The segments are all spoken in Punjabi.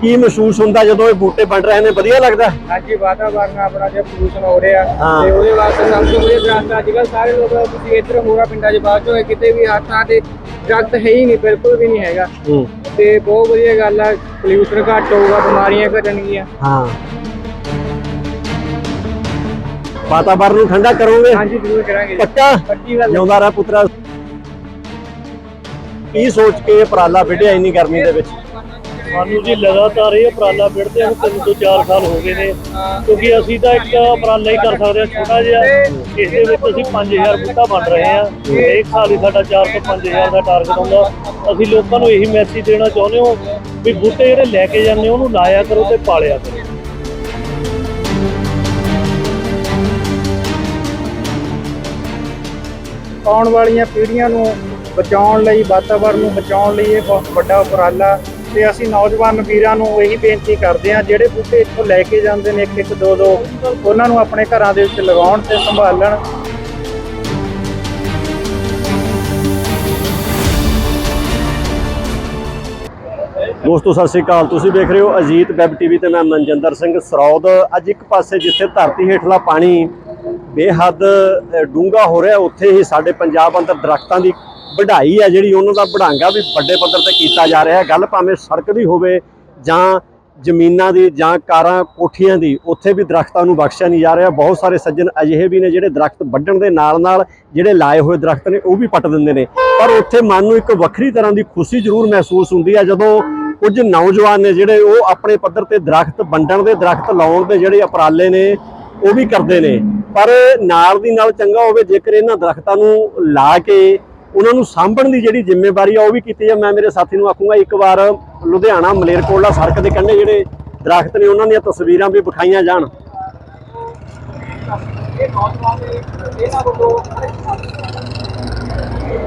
ਕੀ ਮਹਿਸੂਸ ਹੁੰਦਾ ਜਦੋਂ ਇਹ ਬੂਟੇ ਬਣ ਰਹੇ ਨੇ? ਵਧੀਆ ਲੱਗਦਾ? ਹਾਂਜੀ ਵਾਤਾਵਰਨ ਆਪਣਾ ਜੇ ਪ੍ਰਦੂਸ਼ਣ ਹੋ ਰਿਹਾ ਹਾਂ। ਤੇ ਉਹਦੇ ਵਾਸਤੇ ਸਭ ਤੋਂ ਵਧੀਆ ਦਰਖਤ ਅੱਜ ਕੱਲ੍ਹ ਸਾਰੇ ਲੋਕ ਤੁਸੀਂ ਇੱਧਰ ਹੋਰਾਂ ਪਿੰਡਾਂ 'ਚ ਬਾਅਦ ਚੋਂ ਕਿਤੇ ਵੀ ਹੱਥਾਂ ਤੇ ਦਰਖਤ ਹੈ ਹੀ ਨਹੀਂ ਬਿਲਕੁਲ ਵੀ ਨਹੀਂ ਹੈਗਾ। ਹੂੰ। ਤੇ ਬਹੁਤ ਵਧੀਆ ਗੱਲ ਆ ਪੋਲਿਊਸ਼ਨ ਘੱਟ ਹੋਊਗਾ ਬਿਮਾਰੀਆਂ ਘਟਣਗੀਆਂ। ਹਾਂ। ਵਾਤਾਵਰਨ ਨੂੰ ਠੰਡਾ ਕਰੋਗੇ? ਹਾਂਜੀ ਜ਼ਰੂਰ ਕਰਾਂਗੇ ਜੀ। ਪੱਕਾ? ਪੱਕੀ ਗੱਲ ਜਿਉਂਦਾ ਰਹਿ ਪੁੱਤਰਾ। ਕੀ ਸੋਚ ਕੇ ਇਹ ਉਪਰਾਲਾ ਵਿੱਢਿਆ ਇੰਨੀ ਗਰਮੀ ਦੇ ਵਿੱਚ? ਸਾਨੂੰ ਜੀ ਲਗਾਤਾਰ ਇਹ ਉਪਰਾਲਾ ਮਿਲਦੇ ਹਨ ਤਿੰਨ ਤੋਂ ਚਾਰ ਸਾਲ ਹੋ ਗਏ ਨੇ। ਕਿਉਂਕਿ ਅਸੀਂ ਤਾਂ ਇੱਕ ਉਪਰਾਲਾ ਹੀ ਕਰ ਸਕਦੇ ਹਾਂ, ਛੋਟਾ ਜਿਹਾ। ਇਸ ਦੇ ਵਿੱਚ ਅਸੀਂ 5000 ਬੂਟਾ ਬਣ ਰਹੇ ਹਾਂ। ਇੱਕ ਸਾਲ ਸਾਡਾ 4 ਤੋਂ 5000 ਦਾ ਟਾਰਗੇਟ ਹੁੰਦਾ। ਅਸੀਂ ਲੋਕਾਂ ਨੂੰ ਇਹੀ ਮੈਸੇਜ ਦੇਣਾ ਚਾਹੁੰਦੇ ਹਾਂ ਵੀ ਬੂਟੇ ਜਿਹੜੇ ਲੈ ਕੇ ਜਾਂਦੇ ਉਹਨੂੰ ਲਾਇਆ ਕਰੋ ਤੇ ਪਾਲਿਆ ਕਰੋ। ਆਉਣ ਵਾਲੀਆਂ ਪੀੜ੍ਹੀਆਂ ਨੂੰ ਬਚਾਉਣ ਲਈ, ਵਾਤਾਵਰਨ ਨੂੰ ਬਚਾਉਣ ਲਈ ਇਹ ਬਹੁਤ ਵੱਡਾ ਉਪਰਾਲਾ ਤੇ ਅਸੀਂ ਨੌਜਵਾਨ ਵੀਰਾਂ ਨੂੰ ਇਹੀ ਬੇਨਤੀ ਕਰਦੇ ਹਾਂ, ਜਿਹੜੇ ਬੂਟੇ ਇੱਥੋਂ ਲੈ ਕੇ ਜਾਂਦੇ ਨੇ ਇੱਕ ਇੱਕ, ਦੋ ਦੋ, ਉਹਨਾਂ ਨੂੰ ਆਪਣੇ ਘਰਾਂ ਦੇ ਵਿੱਚ ਲਗਾਉਣ ਤੇ ਸੰਭਾਲਣ। ਦੋਸਤੋ, ਸਤਿ ਸ੍ਰੀ ਅਕਾਲ। ਤੁਸੀਂ ਦੇਖ ਰਹੇ ਹੋ ਅਜੀਤ ਵੈਬ ਟੀਵੀ ਤੇ ਮੈਂ ਮਨਜਿੰਦਰ ਸਿੰਘ ਸਰੌਦ। ਅੱਜ ਇੱਕ ਪਾਸੇ ਜਿੱਥੇ ਧਰਤੀ ਹੇਠਲਾ ਪਾਣੀ ਬੇਹੱਦ ਡੂੰਘਾ ਹੋ ਰਿਹਾ, ਉੱਥੇ ਹੀ ਸਾਡੇ ਪੰਜਾਬ ਅੰਦਰ ਦਰਖਤਾਂ ਦੀ ਵਢਾਈ ਹੈ ਜਿਹੜੀ, ਉਹਨਾਂ ਦਾ ਵਢਾਂਗਾ ਵੀ ਵੱਡੇ ਪੱਧਰ ਤੇ ਕੀਤਾ ਜਾ ਰਿਹਾ ਹੈ। ਗੱਲ ਭਾਵੇਂ ਸੜਕ ਦੀ ਹੋਵੇ ਜਾਂ ਜ਼ਮੀਨਾਂ ਦੀ ਜਾਂ ਕਾਰਾਂ, ਕੋਠੀਆਂ ਦੀ, ਉੱਥੇ ਵੀ ਦਰਖਤਾਂ ਨੂੰ ਬਖਸ਼ਿਆ ਨਹੀਂ ਜਾ ਰਿਹਾ। ਬਹੁਤ ਸਾਰੇ ਸੱਜਣ ਅਜਿਹੇ ਵੀ ਨੇ ਜਿਹੜੇ ਦਰਖਤ ਵੱਢਣ ਦੇ ਨਾਲ ਨਾਲ ਜਿਹੜੇ ਲਾਏ ਹੋਏ ਦਰਖਤ ਨੇ, ਉਹ ਵੀ ਪੱਟ ਦਿੰਦੇ ਨੇ। ਪਰ ਉੱਥੇ ਮਨ ਨੂੰ ਇੱਕ ਵੱਖਰੀ ਤਰ੍ਹਾਂ ਦੀ ਖੁਸ਼ੀ ਜ਼ਰੂਰ ਮਹਿਸੂਸ ਹੁੰਦੀ ਹੈ ਜਦੋਂ ਕੁਝ ਨੌਜਵਾਨ ਨੇ ਜਿਹੜੇ, ਉਹ ਆਪਣੇ ਪੱਧਰ ਤੇ ਦਰਖਤ ਵੰਡਣ ਦੇ, ਦਰਖਤ ਲਾਉਣ ਦੇ ਜਿਹੜੇ ਉਪਰਾਲੇ ਨੇ, ਉਹ ਵੀ ਕਰਦੇ ਨੇ। ਪਰ ਨਾਲ ਦੀ ਨਾਲ ਚੰਗਾ ਹੋਵੇ ਜੇਕਰ ਇਹਨਾਂ ਦਰਖਤਾਂ ਨੂੰ ਲਾ ਕੇ ਉਹਨਾਂ ਨੂੰ ਸਾਂਭਣ ਦੀ ਜਿਹੜੀ ਜ਼ਿੰਮੇਵਾਰੀ ਆ ਉਹ ਵੀ ਕੀਤੀ ਜਾ ਮੈਂ ਮੇਰੇ ਸਾਥੀ ਨੂੰ ਆਖੂੰਗਾ ਇੱਕ ਵਾਰ ਲੁਧਿਆਣਾ ਮਲੇਰਕੋਟਲਾ ਸੜਕ ਦੇ ਕੰਢੇ ਜਿਹੜੇ ਦਰਖਤ ਨੇ ਉਹਨਾਂ ਦੀਆਂ ਤਸਵੀਰਾਂ ਵੀ ਵਿਖਾਈਆਂ ਜਾਣ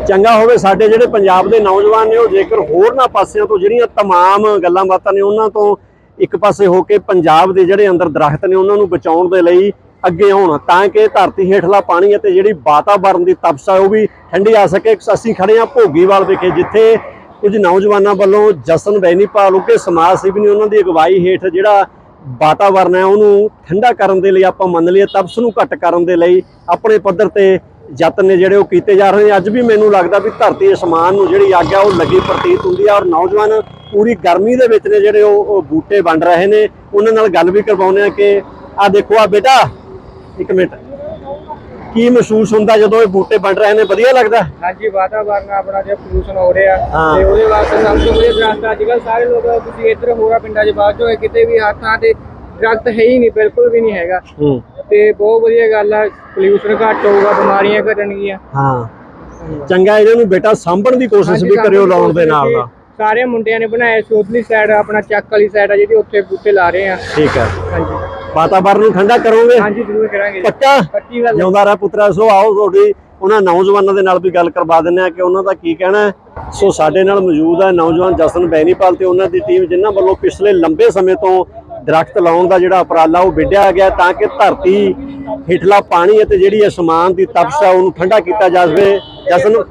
ਚੰਗਾ ਹੋਵੇ ਸਾਡੇ ਜਿਹੜੇ ਪੰਜਾਬ ਦੇ ਨੌਜਵਾਨ ਨੇ ਉਹ ਜੇਕਰ ਹੋਰਨਾਂ ਪਾਸਿਆਂ ਤੋਂ ਜਿਹੜੀਆਂ तमाम ਗੱਲਾਂ ਬਾਤਾਂ ਨੇ ਉਹਨਾਂ ਤੋਂ ਇੱਕ ਪਾਸੇ ਹੋ ਕੇ ਪੰਜਾਬ ਦੇ ਜਿਹੜੇ ਅੰਦਰ ਦਰਖਤ ਨੇ ਉਹਨਾਂ ਨੂੰ ਬਚਾਉਣ ਦੇ ਲਈ ਅੱਗੇ ਆਉਣ ਤਾਂ ਕਿ ਧਰਤੀ ਹੇਠਲਾ ਪਾਣੀ ਅਤੇ ਜਿਹੜੀ ਵਾਤਾਵਰਣ ਦੀ ਤਪਸ਼ ਹੈ ਉਹ ਵੀ ਠੰਡੀ ਆ ਸਕੇ। ਅਸੀਂ ਖੜੇ ਆ ਭੋਗੀਵਾਲ ਵਿਖੇ, ਜਿੱਥੇ ਕੁਝ ਨੌਜਵਾਨਾਂ ਵੱਲੋਂ ਜਸ਼ਨ ਬੈਨੀਪਾਲ ਉਕੇ ਸਮਾਜ ਸੇਵੀ ਨੇ ਉਹਨਾਂ ਦੀ ਅਗਵਾਈ ਹੇਠ ਜਿਹੜਾ ਵਾਤਾਵਰਣ ਹੈ, ਉਹਨੂੰ ਠੰਡਾ ਕਰਨ ਦੇ ਲਈ ਆਪਾਂ ਮੰਨ ਲਈਏ, ਤਪਸ਼ ਨੂੰ ਘੱਟ ਕਰਨ ਦੇ ਲਈ ਆਪਣੇ ਪੱਧਰ ਤੇ ਯਤਨ ਨੇ ਜਿਹੜੇ ਉਹ ਕੀਤੇ ਜਾ ਰਹੇ ਨੇ। ਅੱਜ ਵੀ ਮੈਨੂੰ ਲੱਗਦਾ ਵੀ ਧਰਤੀ ਅਸਮਾਨ ਨੂੰ ਜਿਹੜੀ ਅੱਗ ਆ, ਉਹ ਲੱਗੀ ਪ੍ਰਤੀਤ ਹੁੰਦੀ ਆ ਔਰ ਨੌਜਵਾਨ ਪੂਰੀ ਗਰਮੀ ਦੇ ਵਿੱਚ ਨੇ ਜਿਹੜੇ ਉਹ ਉਹ ਬੂਟੇ ਵੰਡ ਰਹੇ ਨੇ। ਉਹਨਾਂ ਨਾਲ ਗੱਲ ਵੀ ਕਰਵਾਉਂਦੇ ਆ ਕਿ ਆ ਦੇਖੋ ਆ ਬੇਟਾ ਇੱਕ ਮਿੰਟ। ਕੀ ਮਹਿਸੂਸ ਹੁੰਦਾ ਜਦੋਂ ਇਹ ਬੂਟੇ ਵੰਡ ਰਹੇ ਨੇ? ਵਧੀਆ ਲੱਗਦਾ? ਹਾਂਜੀ ਵਾਤਾਵਰਨ ਆਪਣਾ ਜੇ ਪੋਲਿਊਸ਼ਨ ਹੋ ਰਿਹਾ। ਹਾਂ। ਤੇ ਉਹਦੇ ਵਾਸਤੇ ਸਭ ਤੋਂ ਵਧੀਆ ਦਰਖਤ ਅੱਜ ਕੱਲ੍ਹ ਸਾਰੇ ਲੋਕ ਤੁਸੀਂ ਇੱਧਰ ਹੋਰਾਂ ਪਿੰਡਾਂ 'ਚ ਬਾਅਦ ਚੋਂ ਕਿਤੇ ਵੀ ਹੱਥਾਂ ਤੇ ਦਰਖਤ ਹੈ ਹੀ ਨਹੀਂ ਬਿਲਕੁਲ ਵੀ ਨਹੀਂ ਹੈਗਾ। ਹੂੰ। ਤੇ ਬਹੁਤ ਵਧੀਆ ਗੱਲ ਆ ਪੋਲਿਊਸ਼ਨ ਘੱਟ ਹੋਊਗਾ ਬਿਮਾਰੀਆਂ ਘਟਣਗੀਆਂ। ਹਾਂ। ਚੰਗਾ ਇਹਨਾਂ ਨੂੰ ਬੇਟਾ ਸਾਂਭਣ ਦੀ ਕੋਸ਼ਿਸ਼ ਹਾਂਜੀ, ਵੀ ਕਰਿਓ ਲਾਉਣ ਦੇ ਨਾਲ ਨਾਲ ਸਾਰੇ ਮੁੰਡਿਆਂ ਨੇ ਬਣਾਏ ਸੀ ਉਧਰਲੀ ਸਾਈਡ ਆਪਣਾ ਚੱਕ ਵਾਲੀ ਸਾਈਡ ਆ ਜਿਹੜੀ ਉੱਥੇ ਬੂਟੇ ਲਾ ਰਹੇ ਆ। ਠੀਕ ਹੈ ਹਾਂਜੀ। ਵਾਤਾਵਰਣ ਨੂੰ ਠੰਡਾ ਕਰੋਗੇ? ਹਾਂਜੀ ਜ਼ਰੂਰ ਕਰਾਂਗੇ। ਪੱਕਾ? ਪੱਕੀ ਗੱਲ। ਜਿਉਂਦਾ ਰਹਿ ਪੁੱਤਰਾ ਸੋ ਆਓ ਤੁਹਾਡੀ ਉਹਨਾਂ ਨੌਜਵਾਨਾਂ ਦੇ ਨਾਲ ਵੀ ਗੱਲ ਕਰਵਾ ਦਿੰਦੇ ਆ ਕਿ ਉਹਨਾਂ ਦਾ ਕੀ ਕਹਿਣਾ ਸੋ ਸਾਡੇ ਨਾਲ ਮੌਜੂਦ ਹੈ ਨੌਜਵਾਨ ਜਸਨ ਬੈਨੀਪਾਲ ਤੇ ਉਹਨਾਂ ਦੀ ਟੀਮ ਜਿਨ੍ਹਾਂ ਵੱਲੋਂ ਪਿਛਲੇ ਲੰਬੇ ਸਮੇਂ ਤੋਂ ਦਰਖਤ ਲਾਉਣ ਦਾ ਜਿਹੜਾ ਉਪਰਾਲਾ ਉਹ ਵਿੱਢਿਆ ਗਿਆ ਤਾਂ ਕਿ ਧਰਤੀ ਹੇਠਲਾ ਪਾਣੀ ਅਤੇ ਜਿਹੜੀ ਅਸਮਾਨ ਦੀ ਤਪਸ਼ ਹੈ ਉਹਨੂੰ ਠੰਡਾ ਕੀਤਾ ਜਾ ਸਕੇ ਜਸਨ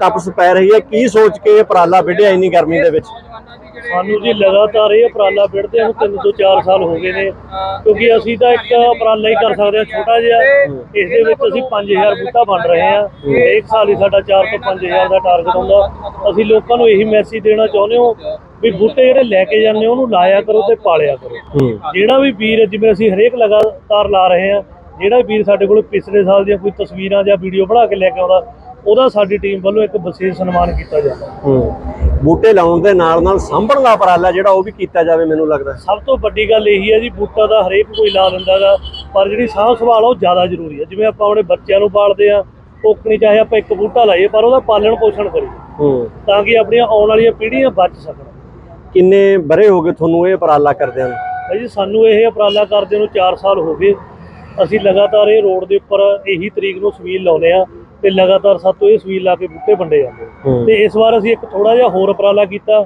ਤਪਸ਼ ਪੈ ਰਹੀ ਹੈ। ਕੀ ਸੋਚ ਕੇ ਇਹ ਉਪਰਾਲਾ ਵਿੱਢਿਆ ਇੰਨੀ ਗਰਮੀ ਦੇ ਵਿੱਚ? ਸਾਨੂੰ ਜੀ ਲਗਾਤਾਰ ਇਹ ਉਪਰਾਲਾ ਮਿਲਦੇ ਹਨ ਤਿੰਨ ਤੋਂ ਚਾਰ ਸਾਲ ਹੋ ਗਏ ਨੇ। ਕਿਉਂਕਿ ਅਸੀਂ ਤਾਂ ਇੱਕ ਉਪਰਾਲਾ ਹੀ ਕਰ ਸਕਦੇ ਹਾਂ ਛੋਟਾ ਜਿਹਾ। ਇਸ ਦੇ ਵਿੱਚ ਅਸੀਂ 5000 ਬੂਟਾ ਬਣ ਰਹੇ ਹਾਂ। ਇੱਕ ਸਾਲ ਹੀ ਸਾਡਾ 4 ਤੋਂ 5000 ਦਾ ਟਾਰਗੇਟ ਹੁੰਦਾ। ਅਸੀਂ ਲੋਕਾਂ ਨੂੰ ਇਹੀ ਮੈਸੇਜ ਦੇਣਾ ਚਾਹੁੰਦੇ ਹਾਂ ਵੀ ਬੂਟੇ ਜਿਹੜੇ ਲੈ ਕੇ ਜਾਂਦੇ ਉਹਨੂੰ ਲਾਇਆ ਕਰੋ ਤੇ ਪਾਲਿਆ ਕਰੋ। ਜਿਹੜਾ ਵੀ ਵੀਰ ਜਿਵੇਂ ਅਸੀਂ ਹਰੇਕ ਲਗਾਤਾਰ ਲਾ ਰਹੇ ਹਾਂ ਜਿਹੜਾ ਵੀਰ ਸਾਡੇ ਕੋਲ ਪਿਛਲੇ ਸਾਲ ਦੀਆਂ ਕੋਈ ਤਸਵੀਰਾਂ ਜਾਂ ਵੀਡੀਓ ਬਣਾ ਕੇ ਲੈ ਕੇ ਆਉਂਦਾ ਉਹਦਾ ਸਾਡੀ ਟੀਮ ਵੱਲੋਂ ਇੱਕ ਵਿਸ਼ੇਸ਼ ਸਨਮਾਨ ਕੀਤਾ ਜਾਂਦਾ। ਬੂਟੇ ਲਾਉਣ ਦੇ ਨਾਲ ਨਾਲ ਸਾਂਭਣ ਦਾ ਉਪਰਾਲਾ ਜਿਹੜਾ ਉਹ ਵੀ ਕੀਤਾ ਜਾਵੇ ਮੈਨੂੰ ਲੱਗਦਾ ਸਭ ਤੋਂ ਵੱਡੀ ਗੱਲ ਇਹੀ ਹੈ ਜੀ ਬੂਟਾ ਦਾ ਹਰੇਕ ਕੋਈ ਲਾ ਦਿੰਦਾਗਾ ਪਰ ਜਿਹੜੀ ਸਾਂਭ ਸੰਭਾਲ ਉਹ ਜ਼ਿਆਦਾ ਜ਼ਰੂਰੀ ਹੈ। ਜਿਵੇਂ ਆਪਾਂ ਆਪਣੇ ਬੱਚਿਆਂ ਨੂੰ ਪਾਲਦੇ ਆ ਕੋਕਣੀ ਚਾਹੇ ਆਪਾਂ ਇੱਕ ਬੂਟਾ ਲਾਈਏ ਪਰ ਉਹਦਾ ਪਾਲਣ ਪੋਸ਼ਣ ਕਰੀਏ। ਹੂੰ। ਤਾਂ ਕਿ ਆਪਣੀਆਂ ਆਉਣ ਵਾਲੀਆਂ ਪੀੜ੍ਹੀਆਂ ਬਚ ਸਕਣ। ਕਿੰਨੇ ਬਰੇ ਹੋ ਗਏ ਤੁਹਾਨੂੰ ਇਹ ਉਪਰਾਲਾ ਕਰਦਿਆਂ ਨੂੰ? ਭਾਈ ਜੀ ਸਾਨੂੰ ਇਹ ਉਪਰਾਲਾ ਕਰਦੇ ਨੂੰ 4 ਸਾਲ ਹੋ ਗਏ। ਅਸੀਂ ਲਗਾਤਾਰ ਇਹ ਰੋਡ ਦੇ ਉੱਪਰ ਇਹੀ ਤਰੀਕ ਨੂੰ ਸਵੀਲ ਲਾਉਨੇ ਆ ਤੇ ਲਗਾਤਾਰ ਸਾਤੋਂ ਇਹ ਸਵੀਲ ਲਾ ਕੇ ਬੂਟੇ ਵੰਡੇ ਜਾਂਦੇ ਹੂੰ। ਤੇ ਇਸ ਵਾਰ ਅਸੀਂ ਇੱਕ ਥੋੜਾ ਜਿਹਾ ਹੋਰ ਉਪਰਾਲਾ ਕੀਤਾ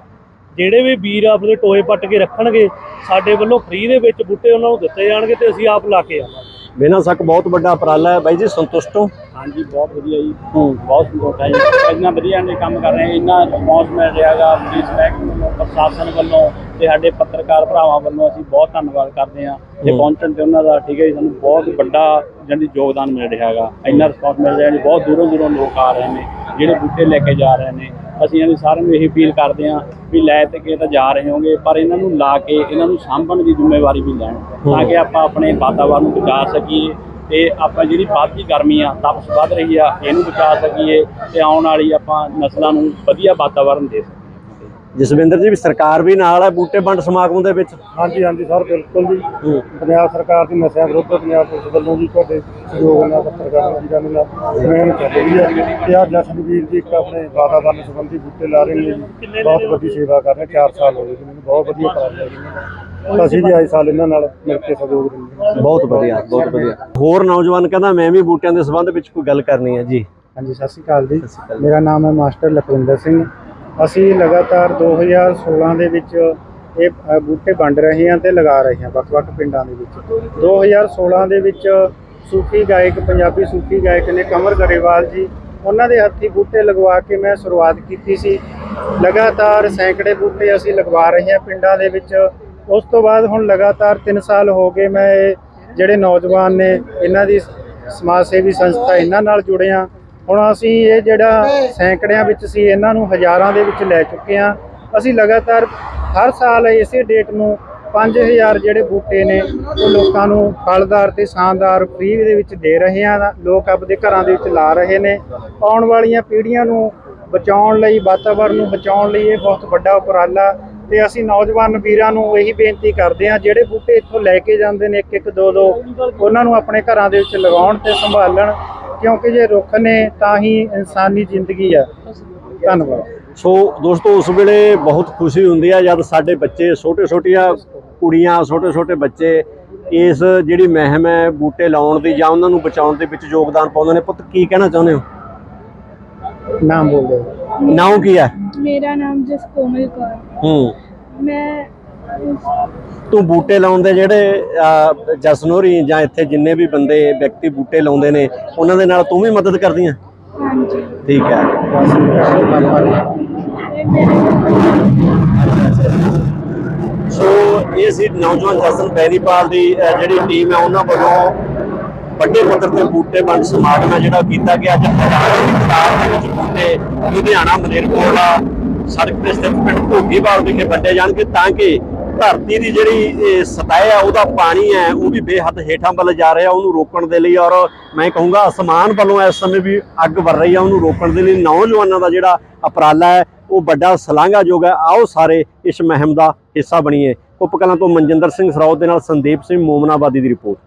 ਜਿਹੜੇ ਵੀ ਵੀਰ ਆਪਣੇ ਟੋਏ ਪੱਟ ਕੇ ਰੱਖਣਗੇ ਸਾਡੇ ਵੱਲੋਂ ਫ੍ਰੀ ਦੇ ਵਿੱਚ ਬੂਟੇ ਉਹਨਾਂ ਨੂੰ ਦਿੱਤੇ ਜਾਣਗੇ ਤੇ ਅਸੀਂ ਆਪ ਲਾ ਕੇ ਆਵਾਂਗੇ। ਬਿਨਾਂ ਸ਼ੱਕ ਬਹੁਤ ਵੱਡਾ ਉਪਰਾਲਾ ਹੈ ਬਾਈ ਜੀ ਸੰਤੁਸ਼ਟ ਹੋ? ਹਾਂਜੀ ਬਹੁਤ ਵਧੀਆ ਜੀ। ਹੂੰ ਬਹੁਤ ਸੰਤੋਖ ਹੈ ਜੀ ਇੰਨਾ ਵਧੀਆ ਨੇ ਕੰਮ ਕਰ ਰਹੇ ਇੰਨਾ ਰਿਸਪੌਂਸ ਮਿਲ ਰਿਹਾਗਾ ਪੁਲਿਸ ਮਹਿਕਮੇ ਵੱਲੋਂ ਪ੍ਰਸ਼ਾਸਨ ਵੱਲੋਂ ਤੇ ਸਾਡੇ ਪੱਤਰਕਾਰ ਭਰਾਵਾਂ ਵੱਲੋਂ ਅਸੀਂ ਬਹੁਤ ਧੰਨਵਾਦ ਕਰਦੇ ਹਾਂ। ਤੇ। ਪਹੁੰਚਣ ਤੇ ਉਹਨਾਂ ਦਾ ਠੀਕ ਹੈ ਜੀ ਸਾਨੂੰ ਬਹੁਤ ਵੱਡਾ ਜਾਨੀ ਯੋਗਦਾਨ ਮਿਲ ਰਿਹਾਗਾ ਇੰਨਾ ਰਿਸਪੌਂਸ ਮਿਲ ਰਿਹਾ ਜੀ। ਬਹੁਤ ਦੂਰੋਂ ਦੂਰੋਂ ਲੋਕ ਆ ਰਹੇ ਨੇ ਜਿਹੜੇ ਬੂਟੇ ਲੈ ਕੇ ਜਾ ਰਹੇ ਨੇ। ਅਸੀਂ ਇਹਨਾਂ ਸਾਰਿਆਂ ਨੂੰ ਇਹ ਅਪੀਲ ਕਰਦੇ ਹਾਂ ਵੀ ਲੈ ਤੇ ਕੇ ਤਾਂ ਜਾ ਰਹੇ ਹੋਗੇ ਪਰ ਇਹਨਾਂ ਨੂੰ ਲਾ ਕੇ ਇਹਨਾਂ ਨੂੰ ਸਾਂਭਣ ਦੀ ਜ਼ਿੰਮੇਵਾਰੀ ਵੀ ਲੈਣ ਤਾਂ ਕਿ ਆਪਾਂ ਆਪਣੇ ਵਾਤਾਵਰਨ ਨੂੰ ਬਚਾ ਸਕੀਏ। ਤੇ ਆਪਾਂ ਜਿਹੜੀ ਵੱਧਦੀ ਗਰਮੀ ਆ ਤਪਸ਼ ਵੱਧ ਰਹੀ ਆ ਇਹਨੂੰ ਬਚਾ ਸਕੀਏ ਤੇ ਆਉਣ ਵਾਲੀ ਆਪਾਂ ਨਸਲਾਂ ਨੂੰ ਵਧੀਆ ਵਾਤਾਵਰਨ ਦੇ ਸਕੀਏ। ਜਸਵਿੰਦਰ ਜੀ ਵੀ ਸਰਕਾਰ ਵੀ ਨਾਲ ਹੈ ਬੂਟੇ ਵੰਡ ਸਮਾਗਮ ਦੇ ਵਿੱਚ? ਹਾਂਜੀ ਹਾਂਜੀ ਸਰ ਬਿਲਕੁਲ ਜੀ। ਹੂੰ। ਪੰਜਾਬ ਸਰਕਾਰ ਦੀ ਨਸ਼ਿਆਂ ਵਿਰੁੱਧ ਪੰਜਾਬ ਪੁਲਿਸ ਵੱਲੋਂ ਜੀ ਤੁਹਾਡੇ ਸਹਿਯੋਗ ਨਾਲ ਪੱਤਰਕਾਰਾਂ ਦੀ ਗੱਲ ਨਾਲ ਮਿਹਨਤ ਚੱਲ ਰਹੀ ਹੈ ਤੇ ਆ ਜਸਨਵੀਰ ਜੀ ਇੱਕ ਆਪਣੇ ਵਾਤਾਵਰਨ ਸੰਬੰਧੀ ਬੂਟੇ ਲਾ ਰਹੇ ਨੇ ਬਹੁਤ ਵੱਡੀ ਸੇਵਾ ਕਰ ਰਹੇ 4 ਸਾਲ ਹੋ ਗਏ ਜੀ ਮੈਨੂੰ ਬਹੁਤ ਵਧੀਆ ਕਰਾ ਰਿਹਾ ਜੀ ਅਸੀਂ ਵੀ ਆਏ ਸਾਲ ਇਹਨਾਂ ਨਾਲ ਮਿਲ ਕੇ ਸਹਿਯੋਗ ਦਿੰਦੇ ਹਾਂ। ਬਹੁਤ ਵਧੀਆ ਬਹੁਤ ਵਧੀਆ। ਹੋਰ ਨੌਜਵਾਨ ਕਹਿੰਦਾ ਮੈਂ ਵੀ ਬੂਟਿਆਂ ਦੇ ਸੰਬੰਧ ਵਿੱਚ ਕੋਈ ਗੱਲ ਕਰਨੀ ਹੈ ਜੀ। ਹਾਂਜੀ ਸਤਿ ਸ਼੍ਰੀ ਅਕਾਲ ਜੀ। ਮੇਰਾ ਨਾਮ ਹੈ ਮਾਸਟਰ ਲਖਵਿੰਦਰ ਸਿੰਘ। ਅਸੀਂ ਲਗਾਤਾਰ 2016 ਦੇ ਵਿੱਚ ਇਹ ਬੂਟੇ ਵੰਡ ਰਹੇ ਹਾਂ ਤੇ ਲਗਾ ਰਹੇ ਹਾਂ ਵੱਖ-ਵੱਖ ਪਿੰਡਾਂ ਦੇ ਵਿੱਚ। 2016 ਦੇ ਵਿੱਚ ਸੂਫੀ ਗਾਇਕ ਪੰਜਾਬੀ ਸੂਫੀ ਗਾਇਕ ਨੇ ਕਮਰ ਗਰੇਵਾਲ ਜੀ ਉਹਨਾਂ ਦੇ ਹੱਥੀ ਬੂਟੇ ਲਗਵਾ ਕੇ ਮੈਂ ਸ਼ੁਰੂਆਤ ਕੀਤੀ ਸੀ। ਲਗਾਤਾਰ ਸੈਂਕੜੇ ਬੂਟੇ ਅਸੀਂ ਲਗਵਾ ਰਹੇ ਹਾਂ ਪਿੰਡਾਂ ਦੇ ਵਿੱਚ। ਉਸ ਤੋਂ ਬਾਅਦ ਹੁਣ ਲਗਾਤਾਰ 3 ਸਾਲ ਹੋ ਗਏ ਮੈਂ ਇਹ ਜਿਹੜੇ ਨੌਜਵਾਨ ਨੇ, ਇਹਨਾਂ ਦੀ ਸਮਾਜ ਸੇਵੀ ਸੰਸਥਾ ਇਹਨਾਂ ਨਾਲ ਜੁੜੇ ਹਾਂ। ਹੁਣ ਅਸੀਂ ਇਹ ਜਿਹੜਾ ਸੈਂਕੜਿਆਂ ਵਿੱਚ ਸੀ ਇਹਨਾਂ ਨੂੰ ਹਜ਼ਾਰਾਂ ਦੇ ਵਿੱਚ ਲੈ ਚੁੱਕੇ ਹਾਂ। ਅਸੀਂ ਲਗਾਤਾਰ ਹਰ ਸਾਲ ਇਸੇ ਡੇਟ ਨੂੰ 5000 ਜਿਹੜੇ ਬੂਟੇ ਨੇ, ਉਹ ਲੋਕਾਂ ਨੂੰ ਫਲਦਾਰ ਤੇ ਸ਼ਾਨਦਾਰ ਫ੍ਰੀ ਦੇ ਵਿੱਚ ਦੇ ਰਹੇ ਹਾਂ। ਲੋਕ ਆਪਦੇ ਘਰਾਂ ਦੇ ਵਿੱਚ ਲਾ ਰਹੇ ਨੇ। ਆਉਣ ਵਾਲੀਆਂ ਪੀੜ੍ਹੀਆਂ ਨੂੰ ਬਚਾਉਣ ਲਈ, ਵਾਤਾਵਰਨ ਨੂੰ ਬਚਾਉਣ ਲਈ ਇਹ ਬਹੁਤ ਵੱਡਾ ਉਪਰਾਲਾ ਤੇ ਅਸੀਂ ਨੌਜਵਾਨ ਵੀਰਾਂ ਨੂੰ ਇਹੀ ਬੇਨਤੀ ਕਰਦੇ ਹਾਂ ਜਿਹੜੇ ਬੂਟੇ ਇੱਥੋਂ ਲੈ ਕੇ ਜਾਂਦੇ ਨੇ ਇੱਕ ਇੱਕ ਦੋ ਦੋ ਉਹਨਾਂ ਨੂੰ ਆਪਣੇ ਘਰਾਂ ਦੇ ਵਿੱਚ ਲਗਾਉਣ ਤੇ ਸੰਭਾਲਣ ਕਿਉਂਕਿ ਜੇ ਰੁੱਖ ਨੇ ਤਾਂ ਹੀ ਇਨਸਾਨੀ ਜ਼ਿੰਦਗੀ ਆ। ਧੰਨਵਾਦ। ਸੋ ਦੋਸਤੋ ਉਸ ਵੇਲੇ ਬਹੁਤ ਖੁਸ਼ੀ ਹੁੰਦੀ ਹੈ ਜਦ ਸਾਡੇ ਬੱਚੇ ਛੋਟੇ ਛੋਟੀਆਂ ਕੁੜੀਆਂ ਛੋਟੇ ਛੋਟੇ ਬੱਚੇ ਇਸ ਜਿਹੜੀ ਮਹਿਮ ਹੈ ਬੂਟੇ ਲਾਉਣ ਦੀ ਜਾਂ ਉਹਨਾਂ ਨੂੰ ਬਚਾਉਣ ਦੇ ਵਿੱਚ ਯੋਗਦਾਨ ਪਾਉਂਦੇ ਨੇ। ਪੁੱਤ ਕੀ ਕਹਿਣਾ ਚਾਹੁੰਦੇ ਹੋ? ਨਾਮ ਬੋਲ ਦਿਓ। ਨਾਮ ਕੀ ਹੈ? ਮੇਰਾ ਨਾਮ ਜਸ ਕੋਮਲ ਕੌਰ ਹੂੰ। ਮੈਂ ਤੂੰ ਬੂਟੇ ਲਾਉਣ ਦੇ ਜਿਹੜੇ ਅਹ, ਜਸਨੋਰੀ ਜਾਂ ਇੱਥੇ ਜਿੰਨੇ ਵੀ ਬੰਦੇ ਵਿਅਕਤੀ ਬੂਟੇ ਲਾਉਂਦੇ ਨੇ ਉਹਨਾਂ ਦੇ ਨਾਲ ਤੂੰ ਵੀ ਮਦਦ ਕਰਦੀ ਹੈ ਹਾਂਜੀ। ਠੀਕ ਹੈ। ਮੇਰੇ ਸੋ ਇਹ ਸੀ ਨੌਜਵਾਨ ਜਸਨ ਬੈਰੀਪਾਲ ਦੀ ਅਹ, ਜਿਹੜੀ ਟੀਮ ਹੈ ਉਹਨਾਂ ਵੱਲੋਂ ਵੱਡੇ ਪੱਧਰ ਤੇ ਬੂਟੇ ਵੰਡ ਸਮਾਗਮ ਹੈ ਜਿਹੜਾ ਕੀਤਾ ਗਿਆ। ਅੱਜ ਹਜ਼ਾਰਾਂ ਦੀ ਤਾਦਾਦ ਦੇ ਵਿੱਚ ਬੂਟੇ ਲੁਧਿਆਣਾ, ਮਲੇਰਕੋਟਲਾ, ਸੜਕ ਤੇ ਸਥਿਤ ਪਿੰਡ ਭੋਗੀਵਾਲ ਵਿਖੇ ਵੰਡੇ ਜਾਣਗੇ ਤਾਂ ਕਿ ਧਰਤੀ ਦੀ ਜਿਹੜੀ ਸਤਹ ਹੈ, ਉਹਦਾ ਪਾਣੀ ਹੈ, ਉਹ ਵੀ ਬੇਹੱਦ ਹੇਠਾਂ ਵੱਲ ਜਾ ਰਿਹਾ ਉਹਨੂੰ ਰੋਕਣ ਦੇ ਲਈ। ਔਰ ਮੈਂ ਕਹੂੰਗਾ, ਅਸਮਾਨ ਵੱਲੋਂ ਇਸ ਸਮੇਂ ਵੀ ਅੱਗ ਵਰ ਰਹੀ ਹੈ ਉਹਨੂੰ ਰੋਕਣ ਦੇ ਲਈ। ਨੌਜਵਾਨਾਂ ਦਾ ਜਿਹੜਾ ਅਪਰਾਲਾ ਹੈ, ਉਹ ਵੱਡਾ ਸ਼ਲਾਘਾਯੋਗ ਹੈ। ਆਓ ਸਾਰੇ ਇਸ ਮੁਹਿੰਮ ਦਾ ਹਿੱਸਾ ਬਣੀਏ। ਉਪਕਲਾਂ ਤੋਂ ਮਨਜਿੰਦਰ ਸਿੰਘ ਸਰਾਉਤ ਦੇ ਨਾਲ ਸੰਦੀਪ ਸਿੰਘ ਮੋਮਨਾਬਾਦੀ ਦੀ ਰਿਪੋਰਟ।